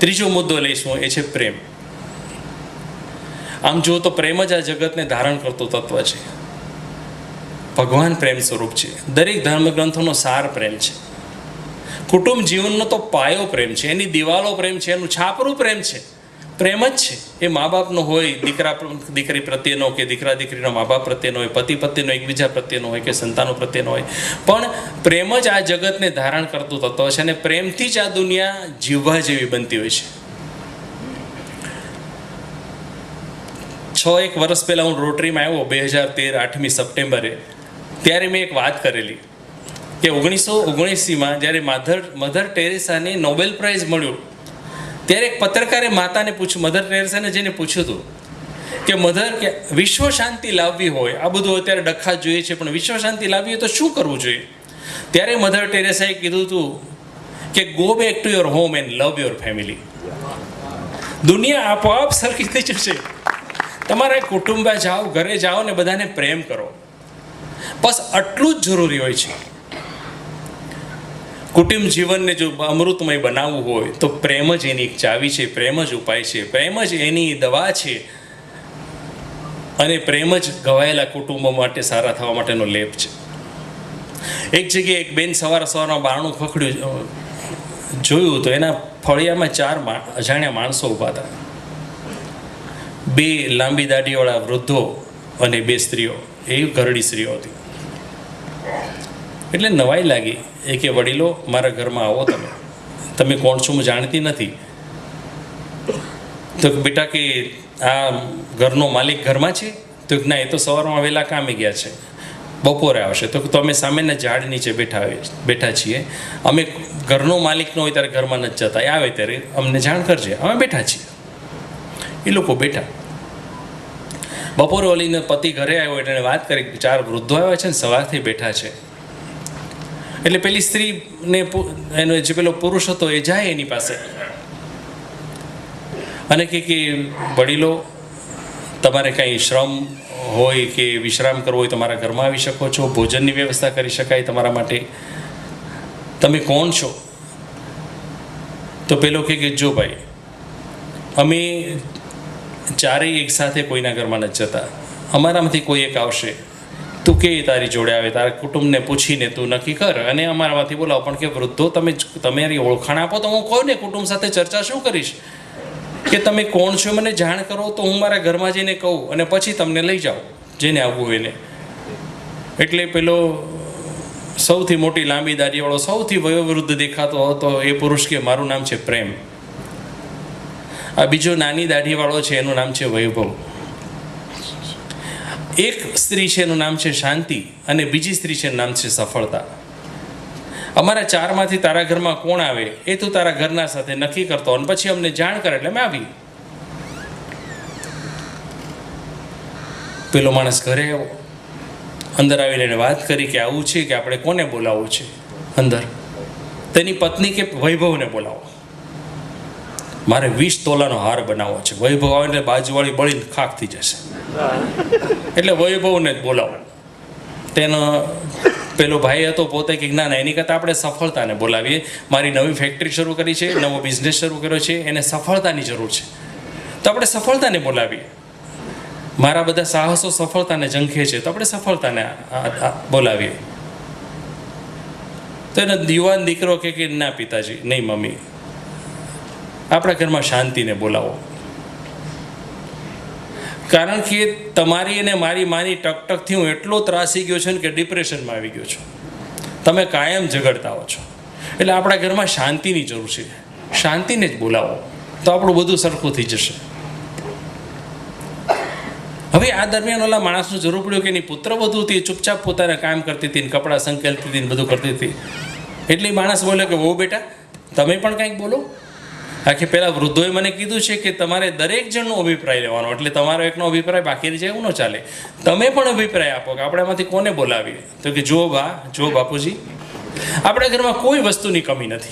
ત્રીજો મુદ્દો લઈશું એ છે પ્રેમ. આમ જુઓ તો પ્રેમ જ આ જગતને ધારણ કરતું તત્વ છે. ભગવાન પ્રેમ સ્વરૂપ છે. દરેક ધર્મગ્રંથોનો સાર પ્રેમ છે. કુટુંબ જીવનનો તો પાયો પ્રેમ છે. એની દિવાલો પ્રેમ છે. એનું છાપરું પ્રેમ છે. પ્રેમ જ છે. એ મા બાપનો હોય, દીકરા દીકરી પ્રત્યેનો કે દીકરા દીકરીનો મા બાપ પ્રત્યેનો હોય, પતિ પત્નીનો એકબીજા પ્રત્યેનો હોય કે સંતાનો પ્રત્યેનો હોય. પણ પ્રેમ જ આ જગતને ધારણ કરતું તત્વ છે અને પ્રેમથી જ આ દુનિયા જીવવા જેવી બનતી હોય છે. છ એક વર્ષ પહેલાં હું રોટરીમાં આવ્યો, બે હજાર તેર આઠમી સપ્ટેમ્બરે, ત્યારે મેં એક વાત કરેલી કે ઓગણીસો, ઓગણીસીમાં જ્યારે માધર, મધર ટેરેસાને નોબેલ પ્રાઇઝ મળ્યું ત્યારે એક પત્રકારે માતાને પૂછ્યું, મધર ટેરેસાને જઈને પૂછ્યું હતું કે મધર, કે વિશ્વ શાંતિ લાવવી હોય, આ બધું અત્યારે ડખા જોઈએ છે, પણ વિશ્વ શાંતિ લાવવી હોય તો શું કરવું જોઈએ? ત્યારે મધર ટેરેસાએ કીધું હતું કે go back to your home and love your family દુનિયા આપોઆપ સરખી થઈ જશે. તમારા કુટુંબમાં જાઓ, ઘરે જાઓ ને બધાને પ્રેમ કરો. બસ આટલું જ જરૂરી હોય છે. કુટુંબ જીવનને જો અમૃતમય બનાવવું હોય, તો પ્રેમ જ એની એક ચાવી છે, પ્રેમ જ ઉપાય છે, પ્રેમ જ એની દવા છે. અને પ્રેમ જ ગવાયેલા કુટુંબો માટે, સારા થવા માટેનો લેપ છે. એક જગ્યાએ એક બેન સવાર સવારમાં બારણું ખખડ્યું જોયું તો એના ફળિયામાં ચાર અજાણ્યા માણસો ઊભા હતા. બે લાંબી દાઢીવાળા વૃદ્ધો અને બે સ્ત્રીઓ, એ ઘરડી સ્ત્રીઓ હતી. એટલે નવાઈ લાગી. એ કે, વડીલો, મારા ઘરમાં આવો તમે. તમે કોણ છો હું જાણતી નથી. તો બેટા કે, આ ઘરનો માલિક ઘરમાં છે? તો ના, એ તો સવારમાં વહેલા કામે ગયા છે. બપોરે આવશે. તો અમે સામેના ઝાડ નીચે બેઠા બેઠા છીએ. અમે ઘરનો માલિક ન હોય ત્યારે ઘરમાં નથી જતા. આવે ત્યારે અમને જાણ કરજે. અમે બેઠા છીએ. એ લોકો બેઠા. બપોરે ઓલીને પતિ ઘરે આવ્યો એટલે વાત કરી ચાર વૃદ્ધો આવ્યા છે ને સવારથી બેઠા છે. એટલે પેલી સ્ત્રીને એનો જે પેલો પુરુષ હતો એ જાય એની પાસે. અને કે કે, વડીલો, તમારે કંઈ શ્રમ હોય કે વિશ્રામ કરવો હોય તો મારા ઘરમાં આવી શકો છો, ભોજનની વ્યવસ્થા કરી શકાય તમારા માટે. તમે કોણ છો? તો પેલો કે જો ભાઈ, અમે ચારેય એકસાથે કોઈના ઘરમાં નથી જતા. અમારામાંથી કોઈ એક આવશે. તું કે તારી જોડે આવે? તારા કુટુંબને પૂછીને તું નક્કી કર અને અમારામાંથી બોલાવો. પણ કે વૃદ્ધો, તમે તમારી ઓળખાણ આપો તો હું કહું ને કુટુંબ સાથે ચર્ચા શું કરીશ? કે તમે કોણ છો મને જાણ કરો તો હું મારા ઘરમાં જઈને કહું અને પછી તમને લઈ જાઉં, જેને આવવું એને. એટલે પેલો સૌથી મોટી લાંબી દાઢીવાળો, સૌથી વયોવૃદ્ધ દેખાતો હતો એ પુરુષ કે, મારું નામ છે પ્રેમ. આ બીજો નાની દાઢીવાળો છે, એનું નામ છે વૈભવ. એક સ્ત્રી છે, એનું નામ છે શાંતિ અને બીજી સ્ત્રી છે નામ છે સફળતા. અમારા ચારમાંથી તારા ઘરમાં કોણ આવે, એ તું તારા ઘરના સાથે નક્કી કરતો અને પછી અમને જાણ કરે એટલે અમે આવી પેલો માણસ ઘરે આવ્યો. અંદર આવીને એને વાત કરી કે આવું છે કે આપણે કોને બોલાવવું છે? અંદર. તેની પત્ની કે વૈભવને બોલાવો. મારે વીસ તોલાનો હાર બનાવવો છે. વૈભવ આવે એટલે બાજુવાળી બળીને ખાક થઈ જશે. એટલે વૈભવને જ બોલાવો. તેનો પેલો ભાઈ હતો પોતે કે ના ના, એની કરતાં આપણે સફળતાને બોલાવીએ. મારી નવી ફેક્ટરી શરૂ કરી છે, નવો બિઝનેસ શરૂ કર્યો છે, એને સફળતાની જરૂર છે. તો આપણે સફળતાને બોલાવીએ. મારા બધા સાહસો સફળતાને ઝંખે છે, તો આપણે સફળતાને બોલાવીએ. તો એનો યુવાન દીકરો કે, ના પિતાજી, નહીં મમ્મી. આપણા ઘરમાં શાંતિને બોલાવો. કારણ કે તમારી અને મારી માની ટકટકથી હું એટલો ત્રાસી ગયો છું કે ડિપ્રેશનમાં આવી ગયો છું. તમે કાયમ ઝઘડતા હો છો. એટલે આપણા ઘરમાં શાંતિની જરૂર છે. શાંતિને જ બોલાવો. તો આપણું બધું સરખું થઈ જશે. હવે આ દરમિયાન ઓલા માણસનું જરૂર પડ્યું કે એની પુત્ર વધુ હતી ચૂપચાપ પોતાના કામ કરતી હતી કપડાં સંકેલતી હતી બધું કરતી હતી. એટલે માણસ બોલ્યો કે બહુ બેટા, તમે પણ કંઈક બોલો. આખી પહેલાં વૃદ્ધોએ મને કીધું છે કે તમારે દરેક જણનો અભિપ્રાય લેવાનો, એટલે તમારો એકનો અભિપ્રાય બાકી રહી જાય, એવું ન ચાલે. તમે પણ અભિપ્રાય આપો કે આપણે એમાંથી કોને બોલાવીએ? તો કે જો બા જો બાપુજી, આપણા ઘરમાં કોઈ વસ્તુની કમી નથી.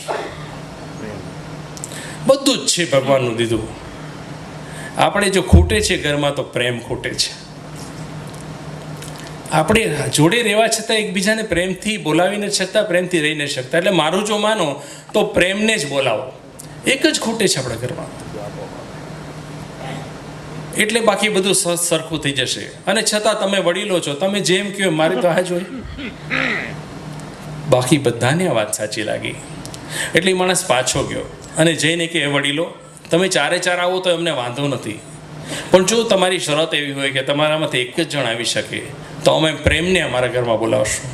બધું જ છે ભગવાનનું દીધું. આપણે જો ખૂટે છે ઘરમાં તો પ્રેમ ખૂટે છે. આપણે જોડે રહેવા છતાં એકબીજાને પ્રેમથી બોલાવીને છતાં પ્રેમથી રહી નથી શકતા. એટલે મારું જો માનો, તો પ્રેમને જ બોલાવો. એક જ ખૂટે છે આપણા ઘરમાં. એટલે બાકી બધું સરખું થઈ જશે. અને છતાં તમે વડીલો છો, તમે જેમ કહો મારી તો આ જોઈ બાકી બધાને આ વાત સાચી લાગી. એટલે માણસ પાછો ગયો. અને જઈને કે "એ વડીલો, તમે ચારે ચાર આવો તો એમને વાંધો નથી. પણ જો તમારી શરત એવી હોય કે તમારામાંથી એક જ જણ આવી શકે, તો અમે પ્રેમને અમારા ઘરમાં બોલાવશું.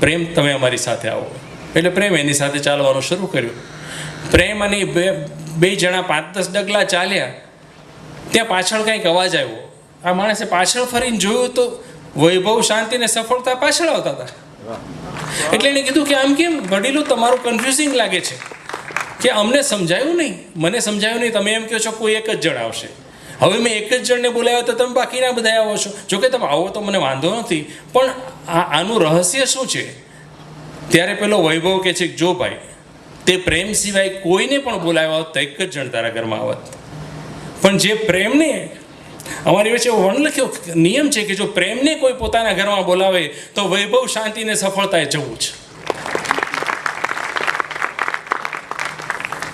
પ્રેમ તમે અમારી સાથે આવો. એટલે પ્રેમ એની સાથે ચાલવાનું શરૂ કર્યું. પ્રેમ અને બે બે જણા પાંચ દસ ડગલા ચાલ્યા. ત્યાં પાછળ કંઈક અવાજ આવ્યો. આ માણસે પાછળ ફરીને જોયું તો વૈભવ શાંતિ ને સફળતા પાછળ આવતા હતા. એટલે એણે કીધું કે આમ કેમ? વડીલો, તમારું કન્ફ્યુઝિંગ લાગે છે. કે અમને સમજાયું નહીં. મને સમજાયું નહીં. તમે એમ કહો છો કોઈ એક જ જણ આવશે. હવે મેં એક જ જણને બોલાવ્યો તો તમે બાકીના બધા આવો છો. જોકે તમે આવો તો મને વાંધો નથી. પણ આ આનું રહસ્ય શું છે? ત્યારે પેલો વૈભવ કે છે જો ભાઈ, તે પ્રેમ સિવાય કોઈને પણ બોલાવ્યા હોત તો એક જ જણ તારા ઘરમાં આવત. પણ જે પ્રેમને, અમારી વચ્ચે વણલખ્યો નિયમ છે કે જો પ્રેમને કોઈ પોતાના ઘરમાં બોલાવે તો વૈભવ શાંતિને સફળતાએ જવું છે.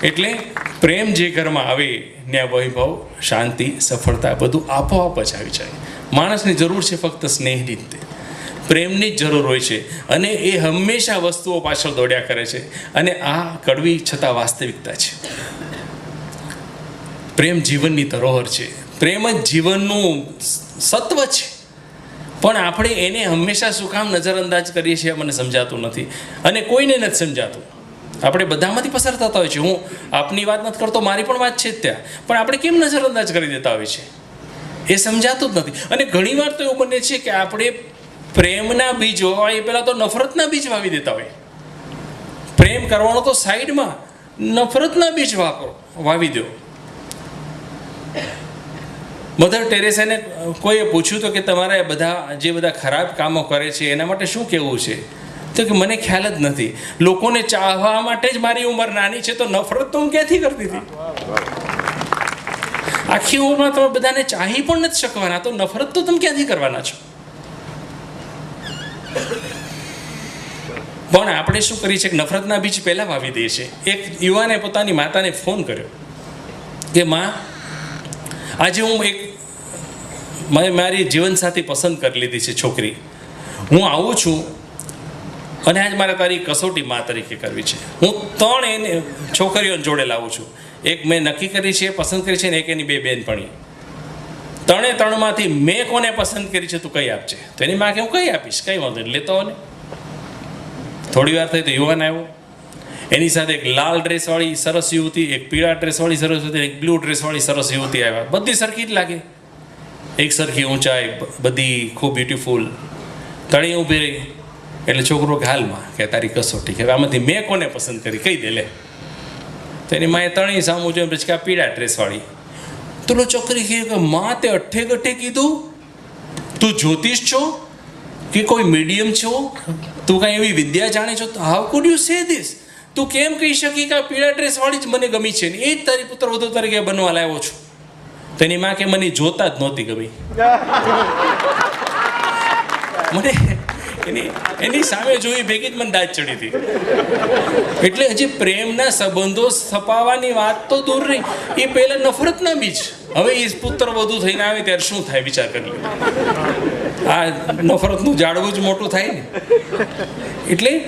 એટલે પ્રેમ જે ઘરમાં આવે, ત્યાં વૈભવ, શાંતિ, સફળતા બધું આપોઆપ જ આવી જાય. માણસની જરૂર છે ફક્ત સ્નેહની જ તે પ્રેમની જ જરૂર હોય છે અને એ હંમેશા વસ્તુઓ પાછળ દોડ્યા કરે છે અને આ કડવી છતાં વાસ્તવિકતા છે. પ્રેમ જીવનની ધરોહર છે. પ્રેમ જ જીવનનું સત્વ છે. પણ આપણે એને હંમેશા શું કામ નજરઅંદાજ કરીએ છીએ મને સમજાતું નથી અને કોઈને નથી સમજાતું. આપણે બધામાંથી પસાર થતા હોય છે. હું આપની વાત નથી કરતો, મારી પણ વાત છે ત્યાં. પણ આપણે કેમ નજરઅંદાજ કરી દેતા હોય છે? એ સમજાતું જ નથી. અને ઘણીવાર તો એવું બને છે કે આપણે પ્રેમના બીજ વાવવા એ પહેલાં તો નફરતના બીજ વાવી દેતા હોય. પ્રેમ કરવાનો તો સાઈડમાં નફરતના બીજ વાપરો, વાવી દો. મધર ટેરેસાને કોઈએ પૂછ્યું તો કે તમારે બધા જે બધા ખરાબ કામો કરે છે, એના માટે શું કહેવું છે? તો કે મને ખ્યાલ જ નથી. લોકોને ચાહવા માટે જ મારી ઉંમર નાની છે, તો નફરત તો હું ક્યાંથી કરતી હતી? આખી ઉંમરમાં તમે બધાને ચાહી પણ નથી શકવાના, તો નફરત તો તમે ક્યાંથી કરવાના છો? પણ આપણે શું કરીએ છીએ કે નફરતના બીજ પહેલાં વાવી દઈએ છીએ. એક યુવાને પોતાની માતાને ફોન કર્યો કે, માં, આજે હું એક મેં મારી જીવનસાથી પસંદ કરી લીધી છે છોકરી. હું આવું છું અને આજ મારે તારી કસોટી મા તરીકે કરવી છે. હું ત્રણ એને છોકરીઓને જોડે લાવું છું. એક મેં નક્કી કરી છે, પસંદ કરી છે ને એક એની બે બેનપણી ત્રણે ત્રણમાંથી મેં કોને પસંદ કરી છે તું કઈ આપજે? તો એની માં કે હું કઈ આપીશ? કઈ વાંધો નહીં, લેતો ને. થોડી વાર થઈ તો યુવાન આવ્યો. એની સાથે એક લાલ ડ્રેસવાળી સરસ યુવતી, એક પીળા ડ્રેસવાળી સરસ યુવતી, એક બ્લુ ડ્રેસવાળી સરસ યુવતી આવ્યા. બધી સરખી જ લાગે. એક સરખી ઊંચાઈ બધી ખૂબ બ્યુટીફુલ તળી ઊભી રહી. એટલે છોકરો કે, હાલમાં, કે તારી કસોટી, કે આમાંથી મેં કોને પસંદ કરી? કહી દે, લે. તો એની માએ તણી સામું જોઈને પછી આ પીળા ડ્રેસવાળી તો છોકરી કહે કે, માં, તે અઠ્ઠે ગઠ્ઠે કીધું? તું જ્યોતિષ છો? કે કોઈ મીડિયમ છો તું કાંઈ એવી વિદ્યા જાણે છો? તો how could you say this તું કેમ કહી શકી કે આ પીળા ડ્રેસવાળી જ મને ગમી છે ને? એ જ તારી પુત્ર વધુ તરીકે બનવા લાવ્યો છું. તેની માં કે મને જોતા જ નહોતી ગમી. મને એની એની સામે જોઈ ભેગી જ મને દાજ ચડી હતી. એટલે હજી પ્રેમના સંબંધો સ્થપાવવાની વાત તો દૂર રહી એ પહેલા નફરતના બીજ. હવે એ પુત્ર વધુ થઈને આવે ત્યારે શું થાય? વિચાર કરી આ નફરતનું જાળવું જ મોટું થાય ને. એટલે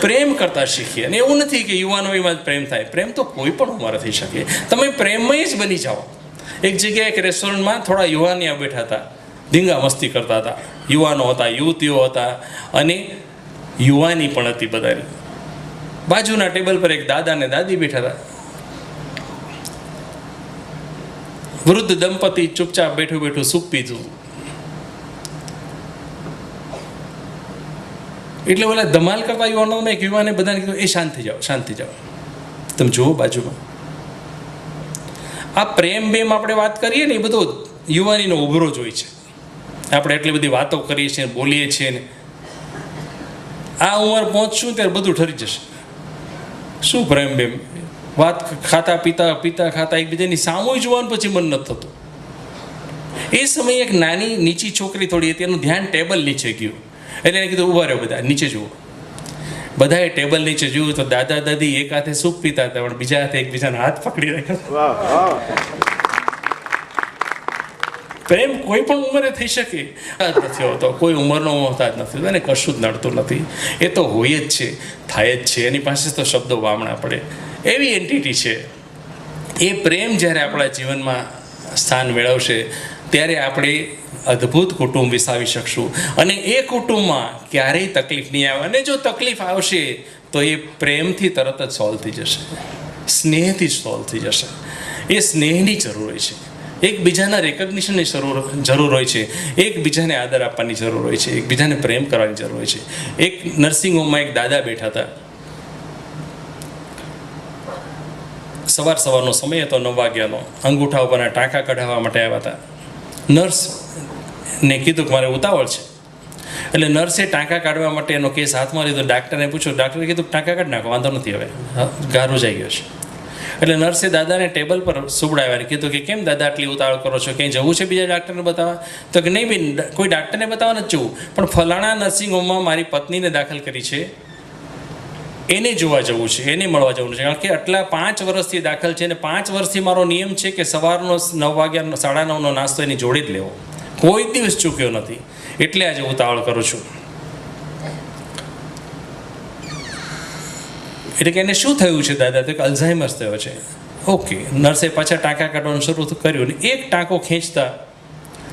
પ્રેમ કરતા શીખીએ. અને એવું નથી કે યુવાનોમાં જ પ્રેમ થાય. પ્રેમ તો કોઈ પણ ઉંમરે થઈ શકે. તમે પ્રેમમય જ બની જાઓ. એક જગ્યાએ એક રેસ્ટોરન્ટમાં થોડા યુવાનિયા બેઠા હતા. ધીંગા મસ્તી કરતા હતા. યુવાનો હતા, યુવતીઓ હતા. અને યુવાની પણ હતી બધાની. બાજુના ટેબલ પર એક દાદા ને દાદી બેઠા હતા. વૃદ્ધ દંપતી ચૂપચાપ બેઠું બેઠું સૂપ પીધું. એટલે ઓલા ધમાલ કરતા યુવાનોમાં એક યુવાને બધાને કીધું, એ શાંત થઈ જાઓ, શાંત થઈ જાઓ. તમે જુઓ બાજુમાં. આ પ્રેમ બેમ આપણે વાત કરીએ ને, એ બધો યુવાનીનો ઉભરો જ હોય છે. આપણે એટલી બધી વાતો કરીએ છીએ બોલીએ છીએ ને. આ ઉંમર પહોંચશું ત્યારે બધું ઠરી જશે. શું પ્રેમ બેમ? વાત ખાતા પીતા પીતા ખાતા એકબીજાની સામો જોવાનું પછી મન નથી થતું. એ સમયે એક નાની, નીચી છોકરી થોડી હતી, એનું ધ્યાન ટેબલ નીચે ગયું. એટલે એને કીધું ઊભા રહ્યો બધા નીચે જુઓ. બધાએ ટેબલ નીચે જોયું તો દાદા દાદી એક હાથે સૂપ પીતા હતા પણ બીજા હાથે એકબીજાના હાથ પકડી રાખ્યા. પ્રેમ કોઈ પણ ઉંમરે થઈ શકે આ જ નથી હોતો. કોઈ ઉંમરનો મોહતાજ નથી હોતો એને કશું જ નડતું નથી. એ તો હોય જ છે થાય જ છે. એની પાસે તો શબ્દો વામણા પડે. એવી એન્ટિટી છે. એ પ્રેમ જ્યારે આપણા જીવનમાં સ્થાન મેળવશે ત્યારે આપણે અદ્ભુત કુટુંબ વિસાવી શકશું. અને એ કુટુંબમાં ક્યારેય તકલીફ નહીં આવે. અને જો તકલીફ આવશે, તો એ પ્રેમથી તરત જ સોલ્વ થઈ જશે. સ્નેહથી જ સોલ્વ થઈ જશે. એ સ્નેહની જરૂર હોય છે. એકબીજાના રેકગ્નિશનની જરૂર જરૂર હોય છે. એકબીજાને આદર આપવાની જરૂર હોય છે. એકબીજાને પ્રેમ કરવાની જરૂર હોય છે. એક નર્સિંગ હોમમાં એક દાદા બેઠા હતા. સવાર સવારનો સમય હતો નવ વાગ્યાનો. અંગૂઠા ઉપરના ટાંકા કઢાવવા માટે આવ્યા હતા. નર્સ ને કીધું કે મારે ઉતાવળ છે. એટલે નર્સે ટાંકા કાઢવા માટે એનો કેસ હાથમાં લીધો. ડાક્ટરને પૂછ્યું. ડાક્ટરે કીધું ટાંકા કાઢ નાખો, વાંધો નથી હવે. ગારો જઈ ગયો છે. એટલે નર્સે દાદાને ટેબલ પર સુવડાવ્યા કીધું કે કેમ દાદા આટલી ઉતાવળ કરો છો? ક્યાંય જવું છે બીજા ડાક્ટરને બતાવવા? તો કે નહીં બેન કોઈ ડાક્ટરને બતાવવા નથી જવું. પણ ફલાણા નર્સિંગ હોમમાં મારી પત્નીને દાખલ કરી છે. એને જોવા જવું છે, એને મળવા જવું છે. કારણ કે આટલા પાંચ વર્ષથી દાખલ છે અને પાંચ વર્ષથી મારો નિયમ છે કે સવારનો નવ વાગ્યાનો, સાડા નવનો નાસ્તો એની જોડે જ લેવો. કોઈ દિવસ ચૂક્યો નથી. એટલે આજે ઉતાવળ કરું છું. એટલે કે એને શું થયું છે, દાદા? તો કે અલ્ઝાઇમર્સ થયો છે. ઓકે, નર્સે પાછા ટાંકા કાઢવાનું શરૂ કર્યું ને એક ટાંકો ખેંચતા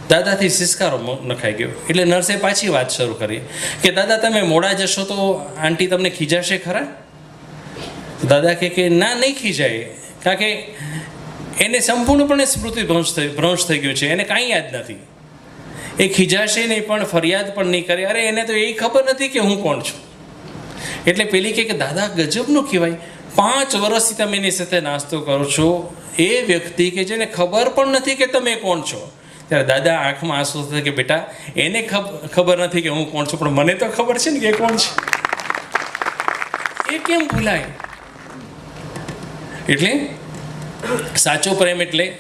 દાદાથી સિસકારો નખાઈ ગયો. એટલે નર્સે પાછી વાત શરૂ કરી કે, દાદા, તમે મોડા જશો તો આંટી તમને ખીજાશે ખરા? દાદા કે, ના, નહીં ખીજાય. કારણ કે એને સંપૂર્ણપણે સ્મૃતિ ભ્રંશ થઈ ભ્રંશ થઈ ગયું છે. એને કાંઈ યાદ નથી. એ ખીજાશે નહીં પણ ફરિયાદ પણ નહીં કરે. અરે, એને તો એ ખબર નથી કે હું કોણ છું. એટલે પેલી કહે કે, દાદા ગજબનું કહેવાય. પાંચ વર્ષથી તમે એની સાથે નાસ્તો કરો છો. એ વ્યક્તિ કે જેને ખબર પણ નથી કે તમે કોણ છો. ત્યારે દાદા આંખમાં આંસુ થતા કે, બેટા, એને ખબર નથી કે હું કોણ છું, પણ મને તો ખબર છે ને કે કોણ છે. એ કેમ ભૂલાય? એટલે સાચો પ્રેમ એટલે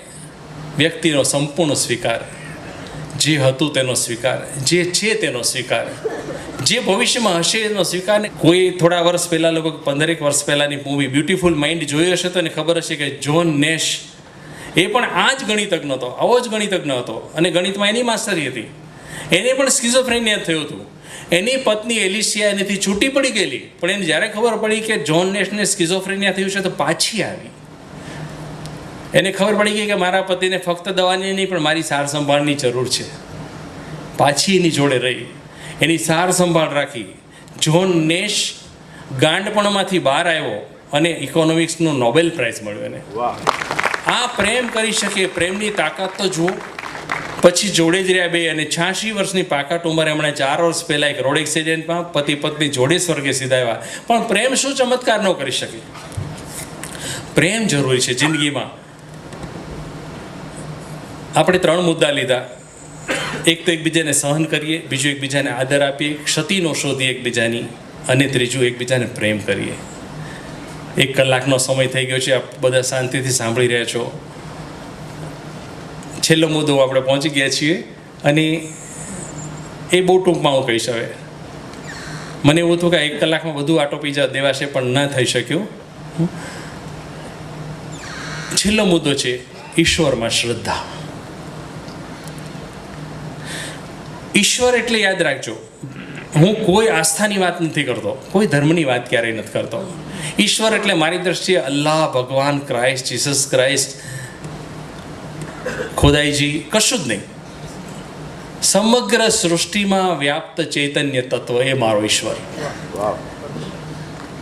વ્યક્તિનો સંપૂર્ણ સ્વીકાર. જે હતું તેનો સ્વીકાર. જે છે તેનો સ્વીકાર. જે ભવિષ્યમાં હશે એનો સ્વીકાર ને કોઈ થોડા વર્ષ પહેલાં, લગભગ પંદરેક વર્ષ પહેલાંની મૂવી બ્યુટીફુલ માઇન્ડ જોઈ હશે તો એને ખબર હશે કે જોન નેશ એ પણ આ જ ગણિતજ્ઞ હતો, આવો જ ગણિતજ્ઞ હતો. અને ગણિતમાં એની માસ્ટરી હતી. એને પણ સ્કિઝોફ્રેનિયા થયું હતું. એની પત્ની એલિશિયા એનાથી છૂટી પડી ગયેલી. પણ એને જ્યારે ખબર પડી કે જોન નેશને સ્કિઝોફ્રેનિયા થયું છે તો પાછી આવી. એને ખબર પડી ગઈ કે મારા પતિને ફક્ત દવાની નહીં પણ મારી સાર સંભાળની જરૂર છે. પાછી એની જોડે રહી. એની સાર સંભાળ રાખી. જોન નેશ ગાંડપણમાંથી બહાર આવ્યો અને ઇકોનોમિક્સનો નોબેલ પ્રાઇઝ મળ્યો એને. વાહ. આ પ્રેમ કરી શકે પ્રેમની તાકાત તો જુઓ. પછી જોડે જ રહ્યા બે અને છ્યાસી વર્ષની પાકાટ ઉંમરે એમણે ચાર વર્ષ પહેલાં એક રોડ એક્સિડન્ટમાં પતિ પત્ની જોડે સ્વર્ગે સીધાવ્યા પણ પ્રેમ શું ચમત્કાર ન કરી શકે? પ્રેમ જરૂરી છે જિંદગીમાં. આપણે ત્રણ મુદ્દા લીધા. એક તો એકબીજાને સહન કરીએ, બીજું એકબીજાને આદર આપીએ, ક્ષતિનો શોધીએ એકબીજાની અને ત્રીજું એકબીજાને પ્રેમ કરીએ. એક કલાકનો સમય થઈ ગયો છે, આપ બધા શાંતિથી સાંભળી રહ્યા છો. છેલ્લો મુદ્દો આપણે પહોંચી ગયા છીએ અને એ બહુ ટૂંકમાં હું કહીશ હવે. મને એવું હતું કે એક કલાકમાં બધું આટો પીજા દેવાશે પણ ન થઈ શક્યું. છેલ્લો મુદ્દો છે, ઈશ્વરમાં શ્રદ્ધા. ઈશ્વર એટલે યાદ રાખજો. હું કોઈ આસ્થાની વાત નથી કરતો. કોઈ ધર્મની વાત ક્યારેય નથી કરતો. ઈશ્વર એટલે મારી દ્રષ્ટિએ અલ્લાહ, ભગવાન, ક્રાઇસ્ટ, જીસસ ક્રાઇસ્ટ. ખોદાઈજી, કશું જ નહીં. સમગ્ર સૃષ્ટિમાં વ્યાપ્ત ચૈતન્ય તત્વ એ મારો ઈશ્વર.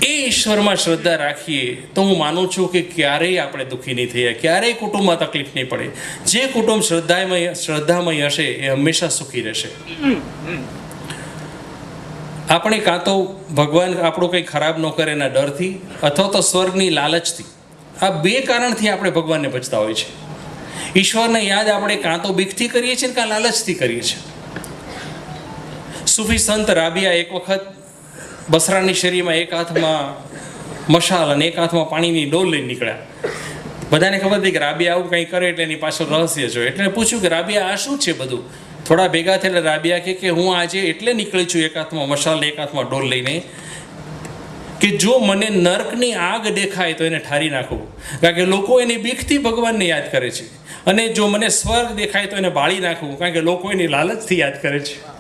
એ ઈશ્વરમાં શ્રદ્ધા રાખીએ તો હું માનું છું કે ક્યારેય આપણે દુઃખી નહીં થઈએ, ક્યારેય કુટુંબમાં તકલીફ નહીં પડે. જે કુટુંબ શ્રદ્ધામય શ્રદ્ધામય હશે, એ હંમેશા સુખી રહેશે. આપણે કાં તો ભગવાન આપણું કંઈ ખરાબ ન કરે એના ડરથી, અથવા તો સ્વર્ગની લાલચથી. આ બે કારણથી આપણે ભગવાનને બચતા હોય છે. ઈશ્વરને યાદ આપણે કાં તો બીકથી કરીએ છીએ કાં લાલચથી કરીએ છીએ. સુફી સંત રાબિયા એક વખત બસરાની શેરીમાં એક હાથમાં મશાલ અને એક હાથમાં પાણીની ડોલ લઈને નીકળ્યા. બધાને ખબર હતી કે રાબિયા આવું કંઈ કરે એટલે એની પાછળ રહસ્ય છે એટલે પૂછ્યું કે, રાબિયા, આ શું છે બધું? થોડા ભેગા થયેલા રાબિયા કે કે, હું આજે એટલે નીકળી છું એક હાથમાં મશાલ એક હાથમાં ડોલ લઈને કે જો મને નર્કની આગ દેખાય તો એને ઠારી નાખું. કારણ કે લોકો એની બીકથી ભગવાનને યાદ કરે છે. અને જો મને સ્વર્ગ દેખાય તો એને બાળી નાખવું કારણ કે લોકો એની લાલચથી યાદ કરે છે.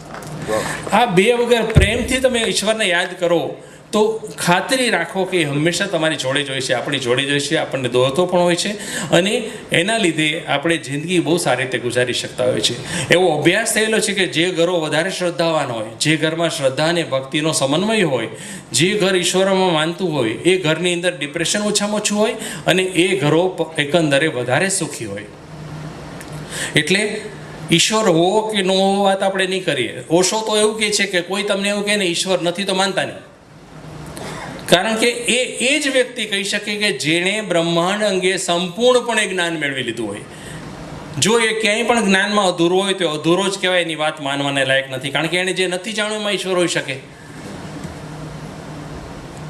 આ બે વગર પ્રેમથી તમે ઈશ્વરને યાદ કરો, તો ખાતરી રાખો કે હંમેશા તમારી જોડે જ હોય છે, આપણી જોડે જ હોય છે, આપણને દોરતો પણ હોય છે, અને એના લીધે આપણે જિંદગી બહુ સારી રીતે ગુજારી શકતા હોય છે. એવો અભ્યાસ થયેલો છે કે જે ઘરો વધારે શ્રદ્ધાવાન હોય, જે ઘરમાં શ્રદ્ધા અને ભક્તિનો સમન્વય હોય, જે ઘર ઈશ્વરમાં માનતું હોય, એ ઘરની અંદર ડિપ્રેશન ઓછામાં ઓછું હોય, અને એ ઘરો એકંદરે વધારે સુખી હોય. એટલે ઈશ્વર હોવો કે ન હોવો વાત આપણે નહીં કરીએ. ઓશો તો એવું કહે છે કે કોઈ તમને એવું કહે ને, ઈશ્વર નથી તો માનતા નહીં. કારણ કે એ એ જ વ્યક્તિ કહી શકે કે જેણે બ્રહ્માંડ અંગે સંપૂર્ણપણે જ્ઞાન મેળવી લીધું હોય. જો એ ક્યાંય પણ જ્ઞાનમાં અધૂરો હોય તો અધૂરો જ કહેવાય, એની વાત માનવાને લાયક નથી. કારણ કે એણે જે નથી જાણ્યું એમાં ઈશ્વર હોઈ શકે.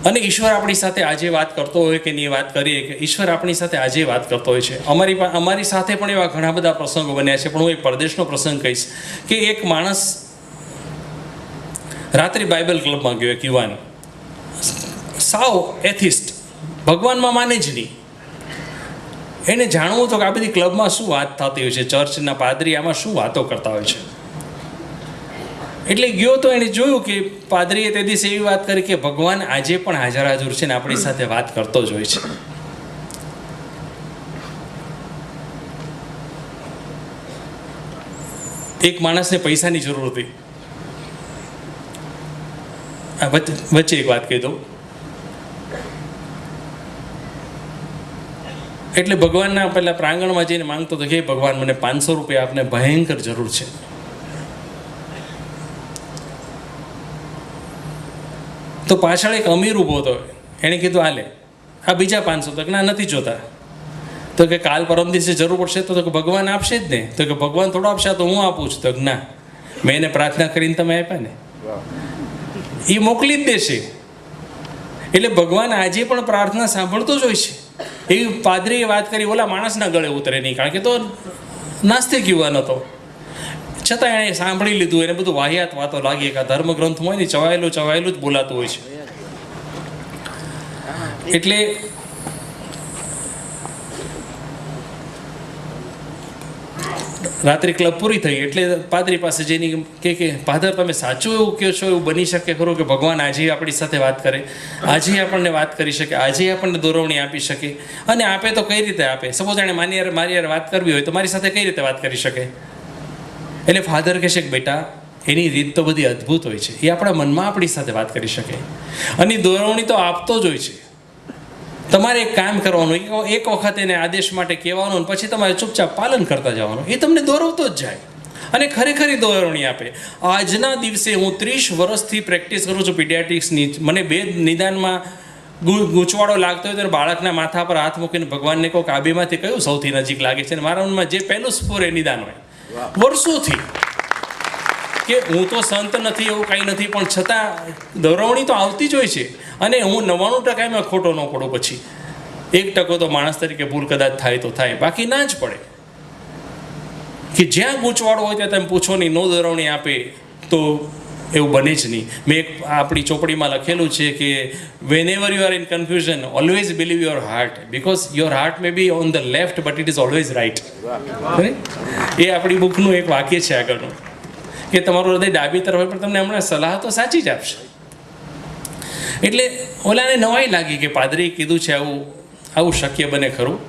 અને ઈશ્વર આપણી સાથે આજે વાત કરતો હોય કે નહીં વાત કરીએ કે ઈશ્વર આપણી સાથે આજે વાત કરતો હોય છે. અમારી અમારી સાથે પણ એવા ઘણા બધા પ્રસંગો બન્યા છે, પણ હું એક પરદેશનો પ્રસંગ કહીશ કે એક માણસ રાત્રિ બાઇબલ ક્લબમાં ગયો, એક યુવાન. સાવ એથિસ્ટ. ભગવાનમાં માને જ નહીં. એને જાણવું હતું કે આ બધી ક્લબમાં શું વાત થતી હોય છે, ચર્ચના પાદરી આમાં શું વાતો કરતા હોય છે. એટલે ગયો તો એણે જોયું કે પાદરીએ તે દિવસે એવી વાત કરી કે ભગવાન આજે પણ હાજર હાજર છે ને આપણી સાથે વાત કરતો જ હોય છે. એક માણસને પૈસાની જરૂર હતી. વચ્ચે એક વાત કહી દઉં. એટલે ભગવાનના પેલા પ્રાંગણમાં જઈને માંગતો હતો કે ભગવાન મને પાંચસો રૂપિયા આપને ભયંકર જરૂર છે. તો પાછળ એક અમીર ઊભો હતો. એણે કીધું, હાલે, આ બીજા પાંચસો. તો ના, નથી જોતા. તો કે, કાલ પરમ દિવસે જરૂર પડશે તો કે ભગવાન આપશે જ ને. તો કે, ભગવાન થોડો આપશે તો હું આપું છું. તો ના, મેં એને પ્રાર્થના કરીને તમે આપ્યા ને. એ મોકલી જ દેશે. એટલે ભગવાન આજે પણ પ્રાર્થના સાંભળતો જ હોય છે. એવી પાદરીએ વાત કરી, ઓલા માણસના ગળે ઉતરે નહીં. કારણ કે તો નાસ્તિક યુવાન હતો. છતાં એણે સાંભળી લીધું, એને બધું વાહિયાત વાતો લાગી કે આ ધર્મગ્રંથ હોય ને ચવાયેલું ચવાયેલું જ બોલાતું હોય છે. એટલે રાત્રિ ક્લબ પૂરી થઈ, એટલે પાદરી પાસે જઈને કે કે પાદર તમે સાચું એવું કહો છો, એવું બની શકે ખરું કે ભગવાન આજે આપણી સાથે વાત કરે? આજે આપણને વાત કરી શકે, આજે આપણને દોરવણી આપી શકે? અને આપે તો કઈ રીતે આપે? સપોઝ એણે યાર, મારી યાર વાત કરવી હોય તો મારી સાથે કઈ રીતે વાત કરી શકે? એટલે ફાધર કહેશે કે બેટા, એની રીત તો બધી અદ્ભુત હોય છે. એ આપણા મનમાં આપણી સાથે વાત કરી શકે. અને દોરવણી તો આપતો જ હોય છે. તમારે એક કામ કરવાનું, એક- વખત એને આદેશ માટે કહેવાનું અને પછી તમારે ચૂપચાપ પાલન કરતા જવાનું. એ તમને દોરવતો જ જાય. અને ખરેખર દોરવણી આપે. આજના દિવસે હું ત્રીસ વર્ષથી પ્રેક્ટિસ કરું છું પીડિયાટિક્સની મને બે નિદાનમાં ગૂંચવાડો લાગતો હોય તો બાળકના માથા પર હાથ મૂકીને ભગવાનને કહો કે આ કયું સૌથી નજીક લાગે છે? અને મારા મનમાં જે પહેલું સ્ફોર એ નિદાન હોય. વર્ષોથી કે હું તો સંત નથી, એવું કાંઈ નથી, પણ છતાં દોરવણી તો આવતી જ હોય છે. અને હું નવ્વાણું ટકા એમાં ખોટો ન પડો પછી. એક ટકો તો માણસ તરીકે ભૂલ કદાચ થાય તો થાય, બાકી ના જ પડે. કે જ્યાં ગૂંચવાડો હોય ત્યાં તમે પૂછો નહીં, નો દોરવણી આપે તો એવું બને જ નહીં. મેં એક આપણી ચોપડીમાં લખેલું છે કે whenever you are in confusion always believe your heart because your heart may be on the left but it is always right એ આપણી બુકનું એક વાક્ય છે આગળનું. કે તમારું હૃદય ડાબી તરફ હોય, પણ તમને હમણાં સલાહ તો સાચી જ આપશે. એટલે ઓલાને નવાઈ લાગી કે પાદરીએ કીધું છે આવું આવું શક્ય બને ખરું.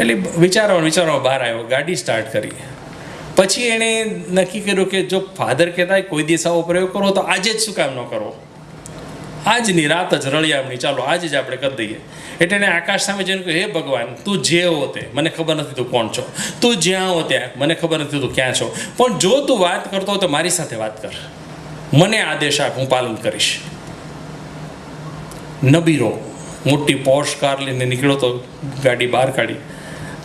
એટલે વિચારવા વિચારવા બહાર આવ્યો, ગાડી સ્ટાર્ટ કરી. પછી એણે નક્કી કર્યું કે જો ફાધર કહેતા કોઈ દિવસ આવો પ્રયોગ કરો તો આજે જ શું કામ ન કરો આજની રાત જ રળિયામણી ચાલો, આજે જ આપણે કરી દઈએ. એટલે એને આકાશ સામે જઈને કહ્યું, હે ભગવાન, તું જે હો તે મને ખબર નથી તું કોણ છો. તું જ્યાં હો ત્યાં મને ખબર નથી તું ક્યાં છો. પણ જો તું વાત કરતો તો મારી સાથે વાત કર. મને આદેશ આપ, હું પાલન કરીશ. નબીરો, મોટી પોશ કાર લઈને નીકળ્યો તો ગાડી બહાર કાઢી.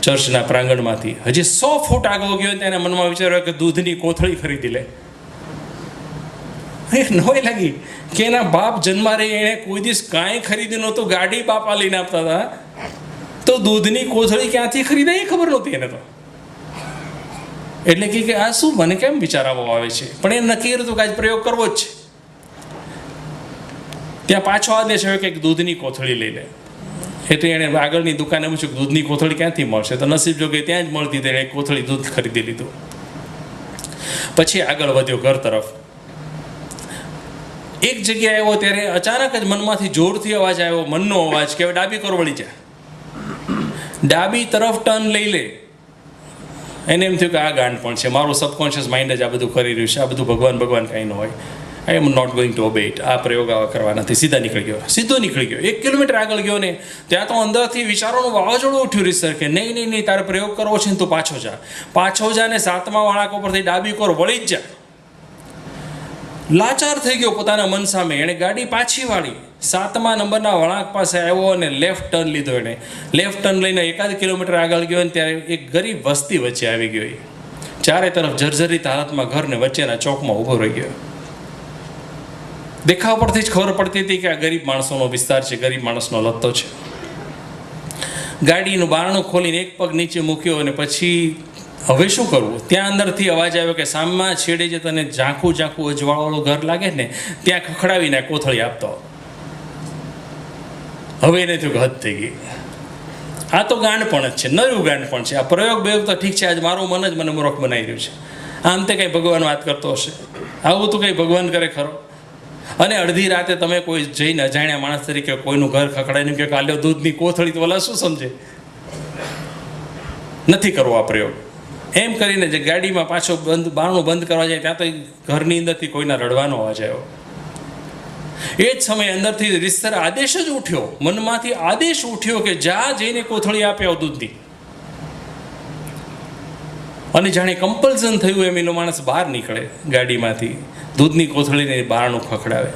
ચર્ચના પ્રાંગણમાંથી. હજી સો ફૂટ આગળ ગયો તેના મનમાં વિચાર્યો કે દૂધની કોથળી ખરીદી લે. એ નવાઈ લાગી કે એના બાપ જન્મા રહી એણે કોઈ દિવસ કાંઈ ખરીદ્યું નહોતું, ગાડી બાપા લઈને આપતા હતા. તો દૂધની કોથળી ક્યાંથી ખરીદે એ ખબર નહોતી એને તો. એટલે કે આ શું મને કેમ વિચારવો આવે છે? પણ એ નક્કી કર્યું હતું કે આજ પ્રયોગ કરવો જ છે. ત્યાં પાછો આદેશ આવ્યો કે દૂધની કોથળી લઈ લે. એટલે એણે આગળની દુકાને પૂછ્યું દૂધની કોથળી ક્યાંથી મળશે? તો નસીબ જો કે ત્યાં જ મળતી તેણે કોથળી દૂધ ખરીદી લીધું. પછી આગળ વધ્યો ઘર તરફ. એક જગ્યાએ આવ્યો ત્યારે અચાનક જ મનમાંથી જોરથી અવાજ આવ્યો, મનનો અવાજ કે હવે ડાબી કોર જાય ડાબી તરફ ટર્ન લઈ લે. એને એમ થયું કે આ ગાંડ પણ છે. મારું સબકોન્શિયસ માઇન્ડ જ આ બધું કરી રહ્યું છે. આ બધું ભગવાન ભગવાન કાંઈ ન હોય. I am not going to obey આ પ્રયોગ આવા કરવા નથી સીધા નીકળી ગયો. સીધો નીકળી ગયો. એક કિલોમીટર આગળ ગયો ને, ત્યાં તો અંદરથી વિચારોનું વાવાઝોડું ઉઠ્યું રીસર કે નહીં નહીં નહીં, તારે પ્રયોગ કરવો છે ને તું પાછો જા. પાછો જા ને સાતમા વળાંક ઉપરથી ડાબી કોર વળી જ જા. લાચાર થઈ ગયો પોતાના મન સામે. એણે ગાડી પાછી વાળી. સાતમા નંબરના વળાંક પાસે આવ્યો અને લેફ્ટ ટર્ન લીધો એણે લેફ્ટ ટર્ન લઈને એકાદ કિલોમીટર આગળ ગયો ને, ત્યારે એક ગરીબ વસ્તી વચ્ચે આવી ગયો. ચારે તરફ જર્જરિત હાલતમાં ઘરને વચ્ચેના ચોકમાં ઊભો રહી ગયો. દેખાવ પરથી જ ખબર પડતી હતી કે આ ગરીબ માણસોનો વિસ્તાર છે, ગરીબ માણસનો લત્તો છે. ગાડીનું બારણું ખોલીને એક પગ નીચે મૂક્યો અને પછી હવે શું કરવું? ત્યાં અંદરથી અવાજ આવ્યો કે સામમાં છેડે જે તને ઝાંખું ઝાંખું અજવાળવાળું ઘર લાગે ને, ત્યાં ખખડાવીને કોથળી આપતો. હવે એને થયું હદ થઈ ગઈ. આ તો ગાંડપણ જ છે નરું ગાંડપણ છે. આ પ્રયોગ બેયોગ તો ઠીક છે, આજ મારું મન જ મને મૂર્ખ બનાવી રહ્યું છે. આમ તે કંઈ ભગવાન વાત કરતો હશે. આવું તો કંઈ ભગવાન કરે ખરો. અને અડધી રાતે તમે કોઈ જઈને અજાણ્યા માણસ તરીકે કોઈનું ઘર ખખડાઈને કે કાલ્યો દૂધની કોથળી તો ઓલા શું સમજે? નથી કરવો આ પ્રયોગ. એમ કરીને જે ગાડીમાં પાછો બંધ, બારણું બંધ કરવા જાય ત્યાં તો ઘરની અંદરથી કોઈના રડવાનો અવાજ આવ્યો. એ જ સમયે અંદરથી રીતસર આદેશ જ ઉઠ્યો. મનમાંથી આદેશ ઉઠ્યો કે જા જઈને કોથળી આપે આવ દૂધની. અને જાણે કમ્પલ્સન થયું એમ એનો માણસ બહાર નીકળે ગાડીમાંથી. દૂધની કોથળીને બહારનું ખખડાવે.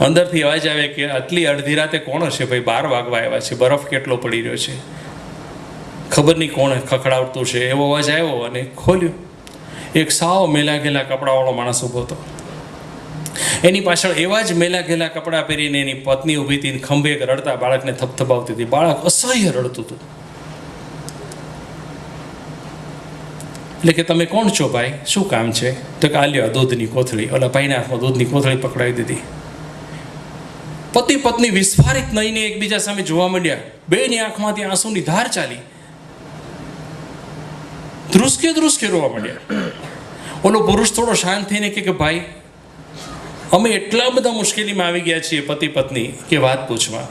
અંદરથી અવાજ આવે કે આટલી અડધી રાતે કોણ હશે? ભાઈ, બાર વાગવા આવ્યા છે. બરફ કેટલો પડી રહ્યો છે? ખબર નહીં કોણ ખખડાવતું છે? એવો અવાજ આવ્યો અને ખોલ્યું. એક સાવ મેલા ગેલા કપડાવાળો માણસ ઊભો હતો. એની પાછળ એવા જ મેલા ગેલા કપડાં પહેરીને એની પત્ની ઊભી હતી ખંભે રડતા બાળકને થપથપાવતી હતી. બાળક અસહ્ય રડતું હતું. એટલે કે તમે કોણ છો ભાઈ? શું કામ છે? તો કે આ લ્યો દૂધની કોથળી. ઓલા ભાઈના હાથમાં દૂધની કોથળી પકડાવી દીધી. પતિ પત્ની વિસ્ફારિત નહીને એકબીજા સામે જોવા માંડ્યા. બેની આંખમાંથી આંસુની ધાર ચાલી. ધ્રુસકે ધ્રુસકે રોવા માંડ્યા. ઓલો પુરુષ થોડો શાંત થઈને કે ભાઈ, અમે એટલા બધા મુશ્કેલીમાં આવી ગયા છીએ પતિ પત્ની કે વાત પૂછવા.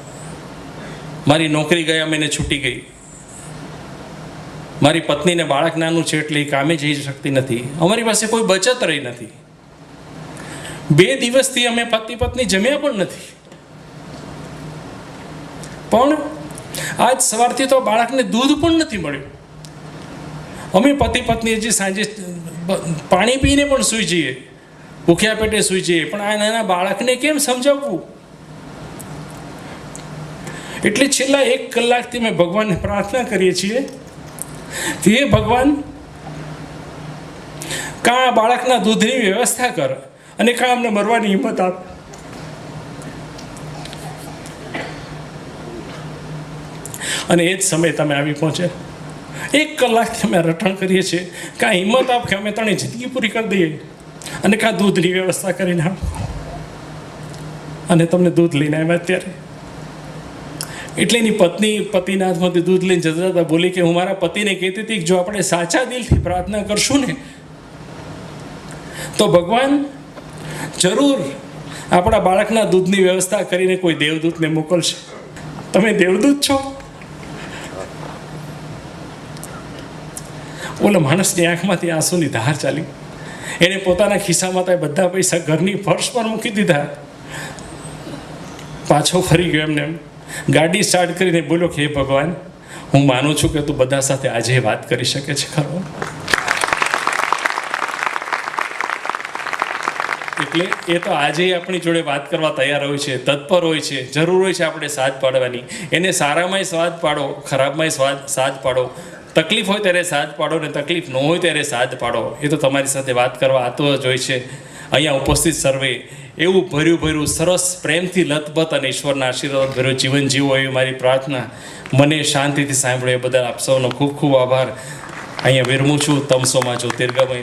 મારી નોકરી ગયા મહિને છૂટી ગઈ. મારી પત્નીને બાળક નાનું છે એટલે એ કામે જઈ શકતી નથી. અમારી પાસે કોઈ બચત રહી નથી. બે દિવસથી અમે પતિ પત્ની જમ્યા પણ નથી. પણ આજ સવારથી તો બાળકને દૂધ પણ નથી મળ્યું. અમે પતિ પત્ની હજી સાંજે પાણી પીને પણ સૂઈ જઈએ. ભૂખ્યા પેટે સૂઈ જઈએ. પણ આ નાના બાળકને કેમ સમજાવવું? એટલે છેલ્લા એક કલાકથી મેં ભગવાનને પ્રાર્થના કરીએ છીએ હે ભગવાન, કાં બાળકના દૂધની વ્યવસ્થા કર અને કાં અમને મરવાની હિંમત આપ. અને એ જ સમયે તમે આવી પહોંચે. એક કલાકથી અમે રટણ કરીએ છીએ. કાં હિંમત આપ કે અમે ત્રણે જિંદગી પૂરી કરી દઈએ. અને કાં દૂધની વ્યવસ્થા કરીને આપ. અને તમને દૂધ લઈને આવ્યા ત્યારે એટલે એની પત્ની પતિના હાથમાંથી દૂધ લઈને જતા હતા બોલી કે, હું મારા પતિને કહેતી હતી કે જો આપણે સાચા દિલથી પ્રાર્થના કરશું ને, તો ભગવાન જરૂર આપણા બાળકના દૂધની વ્યવસ્થા કરીને કોઈ દેવદૂતને મોકલશે. તમે દેવદૂત છો? ઓલા માણસની આંખમાંથી આંસુની ધાર ચાલી. એને પોતાના ખિસ્સામાં તો બધા પૈસા ઘરની ફર્શ પર મૂકી દીધા. પાછો ફરી ગયો એમને એમ. ગાડી સ્ટાર્ટ કરીને બોલ્યો કે, હે ભગવાન, હું માનું છું કે તું બધા સાથે આજે વાત કરી શકે છે, ખરો? એટલે એ તો આજે આપણી જોડે વાત કરવા તૈયાર હોય છે, તત્પર હોય છે, જરૂર હોય છે આપણે સાથ પાડવાની. એને સારામાંય સ્વાદ પાડો, ખરાબમાંય સ્વાદ, સાથ પાડો. તકલીફ હોય ત્યારે સાથ પાડો ને તકલીફ ન હોય ત્યારે સાથ પાડો. એ તો તમારી સાથે વાત કરવા આતો જ હોય છે. અહીંયા ઉપસ્થિત સર્વે એવું ભર્યું ભર્યું સરસ પ્રેમથી લતબત અને ઈશ્વરના આશીર્વાદ ભર્યું જીવન જીવો એવી મારી પ્રાર્થના. મને શાંતિથી સાંભળ્યું એ બદલ આપ સૌનો ખૂબ ખૂબ આભાર. અહીંયા વિરમું છું તમસોમાં જ્યોતિર્ગમય